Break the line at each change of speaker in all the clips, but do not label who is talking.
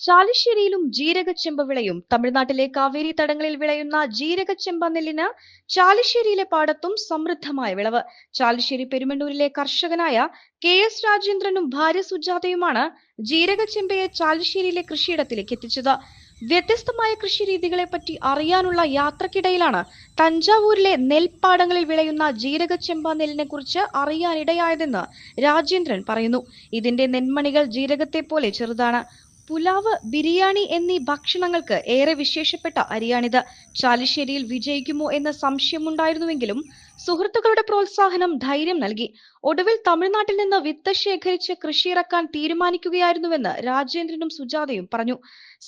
ചാലിശ്ശേരിയിലും ജീരകച്ചെമ്പ് വിളയും. തമിഴ്നാട്ടിലെ കാവേരി തടങ്ങളിൽ വിളയുന്ന ജീരകച്ചെമ്പ നെല്ലിന് ചാലിശ്ശേരിയിലെ പാടത്തും സമൃദ്ധമായ വിളവ്. ചാലിശ്ശേരി പെരുമണ്ണൂരിലെ കർഷകനായ കെ എസ് രാജേന്ദ്രനും ഭാര്യ സുജാതയുമാണ് ജീരകച്ചെമ്പയെ ചാലിശ്ശേരിയിലെ കൃഷിയിടത്തിലേക്ക് എത്തിച്ചത്. വ്യത്യസ്തമായ കൃഷി രീതികളെപ്പറ്റി അറിയാനുള്ള യാത്രക്കിടയിലാണ് തഞ്ചാവൂരിലെ നെൽപ്പാടങ്ങളിൽ വിളയുന്ന ജീരകച്ചെമ്പ നെല്ലിനെ കുറിച്ച് അറിയാനിടയായതെന്ന് രാജേന്ദ്രൻ പറയുന്നു. ഇതിന്റെ നെന്മണികൾ ജീരകത്തെ പോലെ ചെറുതാണ്. പുലാവ് ബിരിയാണി എന്നീ ഭക്ഷണങ്ങൾക്ക് ഏറെ വിശേഷപ്പെട്ട അരിയാണിത്. ചാലിശ്ശേരിയിൽ വിജയിക്കുമോ എന്ന സംശയമുണ്ടായിരുന്നുവെങ്കിലും സുഹൃത്തുക്കളുടെ പ്രോത്സാഹനം ധൈര്യം നൽകി. ഒടുവിൽ തമിഴ്നാട്ടിൽ നിന്ന് വിത്ത് ശേഖരിച്ച് കൃഷിയിറക്കാൻ തീരുമാനിക്കുകയായിരുന്നുവെന്ന് രാജേന്ദ്രനും സുജാതയും പറഞ്ഞു.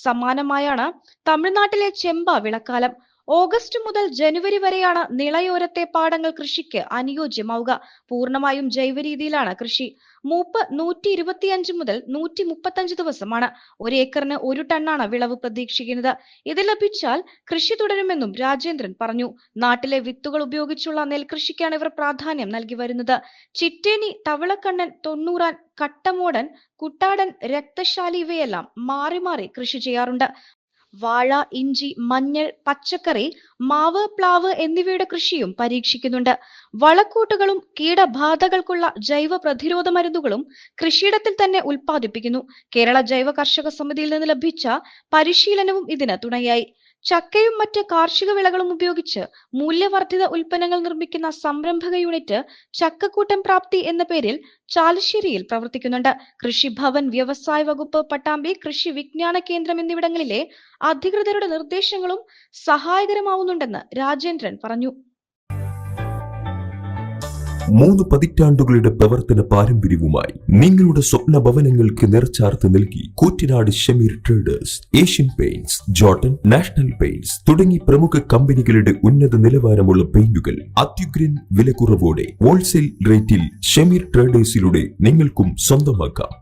സമാനമായാണ് തമിഴ്നാട്ടിലെ ചെമ്പ വിളക്കാലം. ഓഗസ്റ്റ് മുതൽ ജനുവരി വരെയാണ് നിളയോരത്തെ പാടങ്ങൾ കൃഷിക്ക് അനുയോജ്യമാവുക. പൂർണമായും ജൈവ രീതിയിലാണ് കൃഷി. മൂപ്പ് നൂറ്റി ഇരുപത്തിയഞ്ച് മുതൽ നൂറ്റി മുപ്പത്തഞ്ച് ദിവസമാണ്. ഒരു ഏക്കറിന് ഒരു ടണ്ണാണ് വിളവ് പ്രതീക്ഷിക്കുന്നത്. ഇത് ലഭിച്ചാൽ കൃഷി തുടരുമെന്നും രാജേന്ദ്രൻ പറഞ്ഞു. നാട്ടിലെ വിത്തുകൾ ഉപയോഗിച്ചുള്ള നെൽകൃഷിക്കാണ് ഇവർ പ്രാധാന്യം നൽകി വരുന്നത്. ചിറ്റേനി തവളക്കണ്ണൻ തൊണ്ണൂറാൻ കട്ടമോടൻ കുട്ടാടൻ രക്തശാലി ഇവയെല്ലാം മാറി മാറി കൃഷി ചെയ്യാറുണ്ട്. വാഴ ഇഞ്ചി മഞ്ഞൾ പച്ചക്കറി മാവ് പ്ലാവ് എന്നിവയുടെ കൃഷിയും പരീക്ഷിക്കുന്നുണ്ട്. വളക്കൂട്ടുകളും കീടബാധകൾക്കുള്ള ജൈവ പ്രതിരോധ മരുന്നുകളും കൃഷിയിടത്തിൽ തന്നെ ഉൽപ്പാദിപ്പിക്കുന്നു. കേരള ജൈവ കർഷക സമിതിയിൽ നിന്ന് ലഭിച്ച പരിശീലനവും ഇതിന് തുണയായി. ചക്കയും മറ്റ് കാർഷിക വിളകളും ഉപയോഗിച്ച് മൂല്യവർദ്ധിത ഉൽപ്പന്നങ്ങൾ നിർമ്മിക്കുന്ന സംരംഭക യൂണിറ്റ് ചക്കക്കൂട്ടം പ്രാപ്തി എന്ന പേരിൽ ചാലശ്ശേരിയിൽ പ്രവർത്തിക്കുന്നുണ്ട്. കൃഷിഭവൻ വ്യവസായ വകുപ്പ് പട്ടാമ്പി കൃഷി വിജ്ഞാന കേന്ദ്രം എന്നിവിടങ്ങളിലെ അധികൃതരുടെ നിർദ്ദേശങ്ങളും സഹായകരമാവുന്നുണ്ടെന്ന് രാജേന്ദ്രൻ പറഞ്ഞു.
മൂന്ന് പതിറ്റാണ്ടുകളുടെ പ്രവർത്തന പാരമ്പര്യവുമായി നിങ്ങളുടെ സ്വപ്ന ഭവനങ്ങൾക്ക് നിറച്ചാർത്ത് നൽകി Koottanad Shameer traders Asian Paints Jotun National Paints തുടങ്ങി പ്രമുഖ കമ്പനികളുടെ ഉന്നത നിലവാരമുള്ള പെയിന്റുകൾ അത്യുഗ്രൻ വിലക്കുറവോടെ ഹോൾസെയിൽ റേറ്റിൽ ഷമീർ ട്രേഡേഴ്സിലൂടെ നിങ്ങൾക്കും സ്വന്തമാക്കാം.